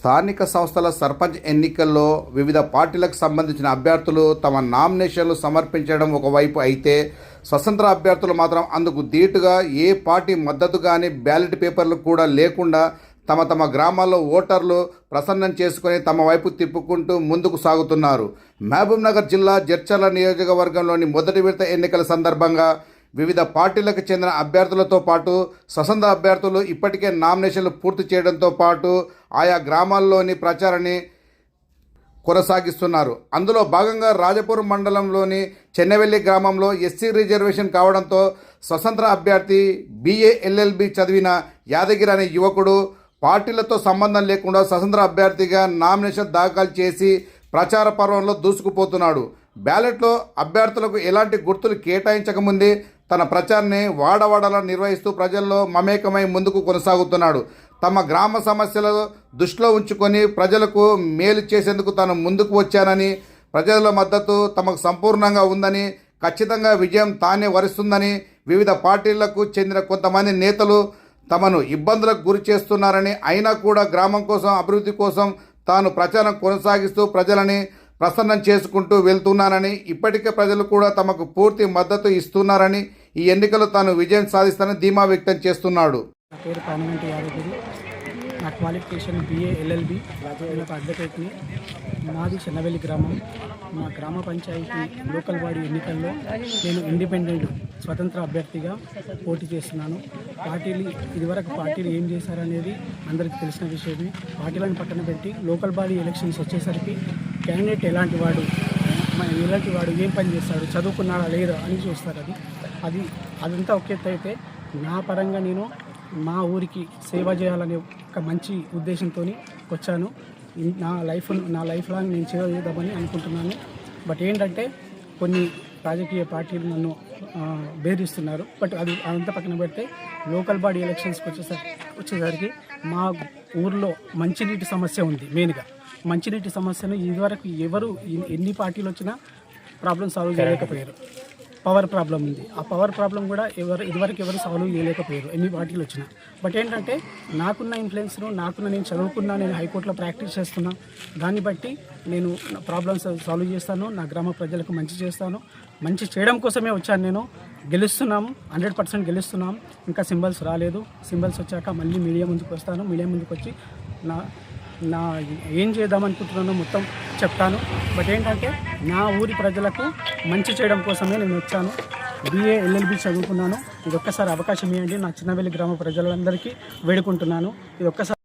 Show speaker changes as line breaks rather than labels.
స్థానిక సంస్థల సర్పంచ్ ఎన్నికల్లో వివిధ పార్టీలకు సంబంధించిన అభ్యర్థులు తమ నామినేషన్లు సమర్పించడం ఒకవైపు అయితే స్వతంత్ర అభ్యర్థులు మాత్రం అందుకు ధీటుగా ఏ పార్టీ మద్దతు కానీ బ్యాలెట్ పేపర్లు కూడా లేకుండా తమ తమ గ్రామాల్లో ఓటర్లు ప్రసన్నం చేసుకొని తమ వైపు తిప్పుకుంటూ ముందుకు సాగుతున్నారు. మహబూబ్నగర్ జిల్లా జడ్చర్ల నియోజకవర్గంలోని మొదటి విడత ఎన్నికల సందర్భంగా వివిధ పార్టీలకు చెందిన అభ్యర్థులతో పాటు స్వతంత్ర అభ్యర్థులు ఇప్పటికే నామినేషన్లు పూర్తి చేయడంతో పాటు ఆయా గ్రామాల్లోని ప్రచారాన్ని కొనసాగిస్తున్నారు. అందులో భాగంగా రాజపురం మండలంలోని చెన్నవెల్లి గ్రామంలో ఎస్సీ రిజర్వేషన్ కావడంతో స్వతంత్ర అభ్యర్థి బీఏఎల్ఎల్బి చదివిన యాదగిరి అనే యువకుడు పార్టీలతో సంబంధం లేకుండా స్వతంత్ర అభ్యర్థిగా నామినేషన్ దాఖలు చేసి ప్రచార పర్వంలో దూసుకుపోతున్నాడు. బ్యాలెట్లో అభ్యర్థులకు ఎలాంటి గుర్తులు కేటాయించకముందే తన ప్రచారాన్ని వాడవాడలా నిర్వహిస్తూ ప్రజల్లో మమేకమై ముందుకు కొనసాగుతున్నాడు. తమ గ్రామ సమస్యలు దృష్టిలో ఉంచుకొని ప్రజలకు మేలు చేసేందుకు తాను ముందుకు వచ్చానని ప్రజల మద్దతు తమకు సంపూర్ణంగా ఉందని ఖచ్చితంగా విజయం తానే వరిస్తుందని వివిధ పార్టీలకు చెందిన కొంతమంది నేతలు తమను ఇబ్బందులకు గురి చేస్తున్నారని అయినా కూడా గ్రామం కోసం అభివృద్ధి కోసం తాను ప్రచారం కొనసాగిస్తూ ప్రజలని ప్రసన్నం చేసుకుంటూ వెళ్తున్నానని ఇప్పటికే ప్రజలు కూడా తమకు పూర్తి మద్దతు ఇస్తున్నారని ఈ ఎన్నికల్లో తాను విజయం సాధిస్తానని ధీమా వ్యక్తం చేస్తున్నాడు.
నా పేరు పార్లమెంట్ యాదగిరి. నా క్వాలిఫికేషన్ బిఏ ఎల్ఎల్బి నేను ఒక అడ్వకేట్ని. మాది చెన్నవెల్లి గ్రామం. మా గ్రామ పంచాయతీ లోకల్ బాడీ ఎన్నికల్లో నేను ఇండిపెండెంట్ స్వతంత్ర అభ్యర్థిగా పోటీ చేస్తున్నాను. పార్టీలు ఇదివరకు పార్టీలు ఏం చేశారనేది అందరికీ తెలిసిన విషయమే. పార్టీలను పక్కన పెట్టి లోకల్ బాడీ ఎలక్షన్స్ వచ్చేసరికి క్యాండిడేట్ ఎలాంటి వాడు? ఎలాంటి వాడు? ఏం పని చేస్తాడు? చదువుకున్నాడా లేదా? అని చూస్తారు అది. అది అదంతా ఒక ఎత్తు అయితే నా పరంగా నేను మా ఊరికి సేవ చేయాలనే ఒక మంచి ఉద్దేశంతో వచ్చాను. నా లైఫ్ నా లైఫ్ లాంగ్ నేను సేవ చేద్దామని అనుకుంటున్నాను. బట్ ఏంటంటే కొన్ని రాజకీయ పార్టీలు నన్ను ఆ, బెదిరిస్తున్నారు. బట్ అది అదంతా పక్కన పెడితే లోకల్ బాడీ ఎలక్షన్స్కి వచ్చేసరికి వచ్చేసరికి మా ఊర్లో మంచినీటి సమస్య ఉంది మెయిన్గా. మంచినీటి సమస్యను ఇదివరకు ఎవరు ఎన్ని- ఎన్ని పార్టీలు వచ్చినా ప్రాబ్లం సాల్వ్ చేయలేకపోయారు. పవర్ ప్రాబ్లం ఉంది. ఆ పవర్ ప్రాబ్లం కూడా ఎవరు ఇదివరకు ఎవరు సాల్వ్ చేయలేకపోయారు. ఎన్ని పార్టీలు వచ్చినా. బట్ ఏంటంటే నాకున్న ఇన్ఫ్లుయెన్స్ను నాకున్న నేను చదువుకున్నా నేను హైకోర్టులో ప్రాక్టీస్ చేస్తున్నా దాన్ని బట్టి నేను ప్రాబ్లమ్స్ సాల్వ్ చేస్తాను నా గ్రామ ప్రజలకు మంచి చేస్తాను. మంచి చేయడం కోసమే వచ్చాను నేను. గెలుస్తున్నాము హండ్రెడ్ పర్సెంట్ గెలుస్తున్నాం. ఇంకా సింబల్స్ రాలేదు. సింబల్స్ వచ్చాక మళ్ళీ మీడియా ముందుకు వస్తాను. మీడియా ముందుకు వచ్చి నా నా ఏం చేద్దాం అనుకుంటున్నానో మొత్తం చెప్తాను. బట్ ఏంటంటే నా ఊరి ప్రజలకు మంచి చేయడం కోసమే నేను వచ్చాను. బీఏ ఎల్ఎల్బి చదువుకున్నాను. ఇది ఒక్కసారి అవకాశం ఇవ్వండి. నా చిన్నవెల్లి గ్రామ ప్రజలందరికీ వేడుకుంటున్నాను. ఇది ఒక్కసారి